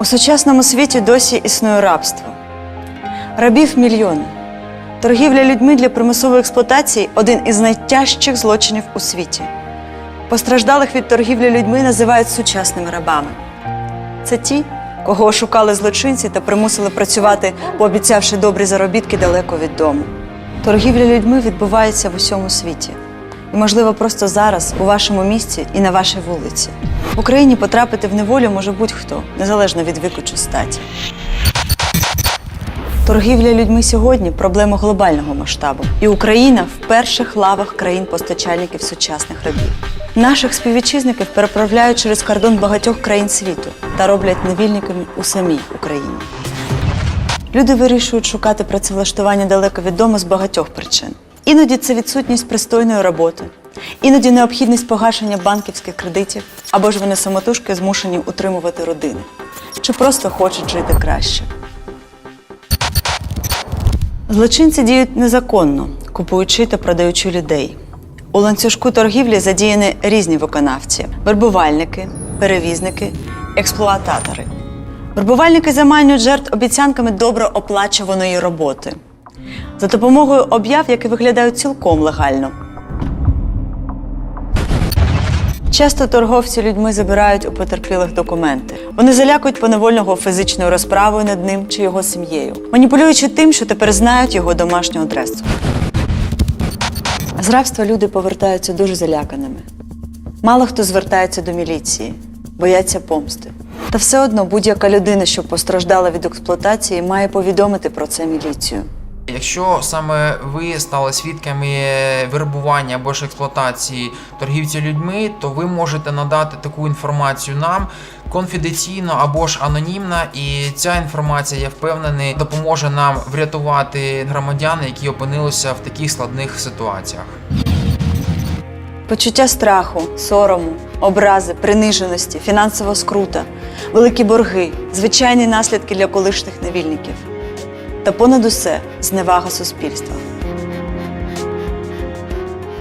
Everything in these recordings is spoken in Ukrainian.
У сучасному світі досі існує рабство. Рабів мільйони. Торгівля людьми для примусової експлуатації один із найтяжчих злочинів у світі. Постраждалих від торгівлі людьми називають сучасними рабами. Це ті, кого ошукали злочинці та примусили працювати, пообіцявши добрі заробітки далеко від дому. Торгівля людьми відбувається в усьому світі. І, можливо, просто зараз, у вашому місті і на вашій вулиці. В Україні потрапити в неволю може будь-хто, незалежно від віку чи статі. Торгівля людьми сьогодні проблема глобального масштабу, і Україна в перших лавах країн-постачальників сучасних рабів. Наших співвітчизників переправляють через кордон багатьох країн світу та роблять невільниками у самій Україні. Люди вирішують шукати працевлаштування далеко від дому з багатьох причин. Іноді це відсутність пристойної роботи, іноді необхідність погашення банківських кредитів, або ж вони самотужки змушені утримувати родини, чи просто хочуть жити краще. Злочинці діють незаконно, купуючи та продаючи людей. У ланцюжку торгівлі задіяні різні виконавці: вербувальники, перевізники, експлуататори. Вербувальники заманюють жертв обіцянками добре оплачуваної роботи за допомогою об'яв, які виглядають цілком легально. Часто торговці людьми забирають у потерпілих документи. Вони залякують поневольного фізичною розправою над ним чи його сім'єю, маніпулюючи тим, що тепер знають його домашню адресу. З рабства люди повертаються дуже заляканими. Мало хто звертається до міліції, бояться помсти. Та все одно будь-яка людина, що постраждала від експлуатації, має повідомити про це міліцію. Якщо саме ви стали свідками вербування або ж експлуатації торгівців людьми, то ви можете надати таку інформацію нам конфіденційно або ж анонімно, і ця інформація, я впевнений, допоможе нам врятувати громадян, які опинилися в таких складних ситуаціях. Почуття страху, сорому, образи, приниженості, фінансова скрута, великі борги, звичайні наслідки для колишніх невільників. Та понад усе зневага суспільства.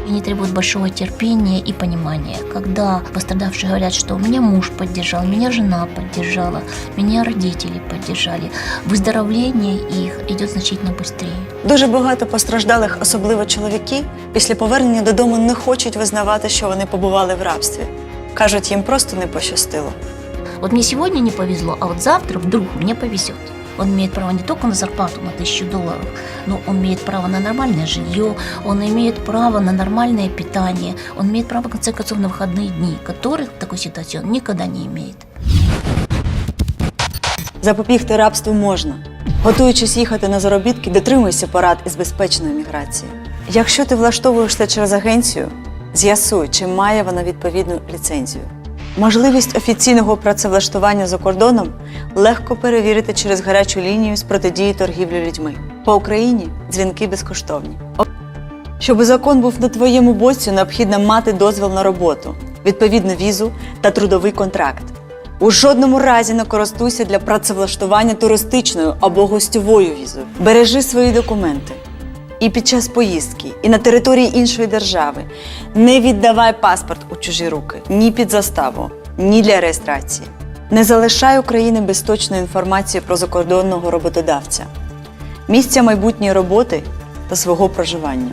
Они требуют большого терпения и понимания. Когда пострадавшие говорят, что меня муж поддержал, меня жена поддержала, меня родители поддержали, выздоровление их идет значительно быстрее. Дуже багато постраждалих, особливо чоловіки, після повернення додому не хочуть визнавати, що вони побували в рабстві. Кажуть, їм просто не пощастило. Вот мне сегодня не повезло, а вот завтра вдруг мне повезет. Он имеет право не только на зарплату на тысячу долларов, но он имеет право на нормальное жилье, он имеет право на нормальное питание, он имеет право, в конце концов, на выходные дни, которых в такой ситуации он никогда не имеет. Запобігти рабству можна. Готуючись їхати на заробітки, дотримуйся порад із безпечної міграції. Якщо ти влаштовуєшся через агенцію, з'ясуй, чи має вона відповідну ліцензію. Можливість офіційного працевлаштування за кордоном легко перевірити через гарячу лінію з протидії торгівлі людьми. По Україні дзвінки безкоштовні. Щоб закон був на твоєму боці, необхідно мати дозвіл на роботу, відповідну візу та трудовий контракт. У жодному разі не користуйся для працевлаштування туристичною або гостьовою візою. Бережи свої документи. І під час поїздки, і на території іншої держави не віддавай паспорт у чужі руки ні під заставу, ні для реєстрації. Не залишай України без точної інформації про закордонного роботодавця, місця майбутньої роботи та свого проживання.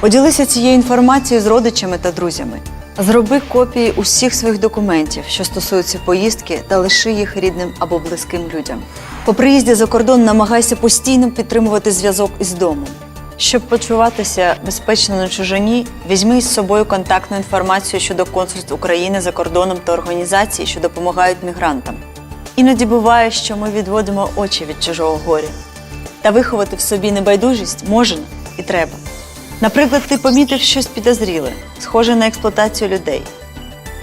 Поділися цією інформацією з родичами та друзями. Зроби копії усіх своїх документів, що стосуються поїздки, та лиши їх рідним або близьким людям. По приїзді за кордон намагайся постійно підтримувати зв'язок із домом. Щоб почуватися безпечно на чужині, візьми із собою контактну інформацію щодо консульств України за кордоном та організацій, що допомагають мігрантам. Іноді буває, що ми відводимо очі від чужого горя. Та виховати в собі небайдужість можна і треба. Наприклад, ти помітив щось підозріле, схоже на експлуатацію людей.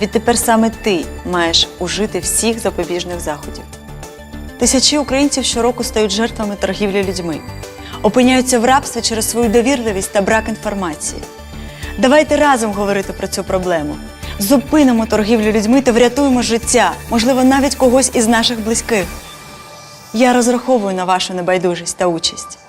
Відтепер саме ти маєш ужити всіх запобіжних заходів. Тисячі українців щороку стають жертвами торгівлі людьми, опиняються в рабстві через свою довірливість та брак інформації. Давайте разом говорити про цю проблему. Зупинимо торгівлю людьми та врятуємо життя, можливо, навіть когось із наших близьких. Я розраховую на вашу небайдужість та участь.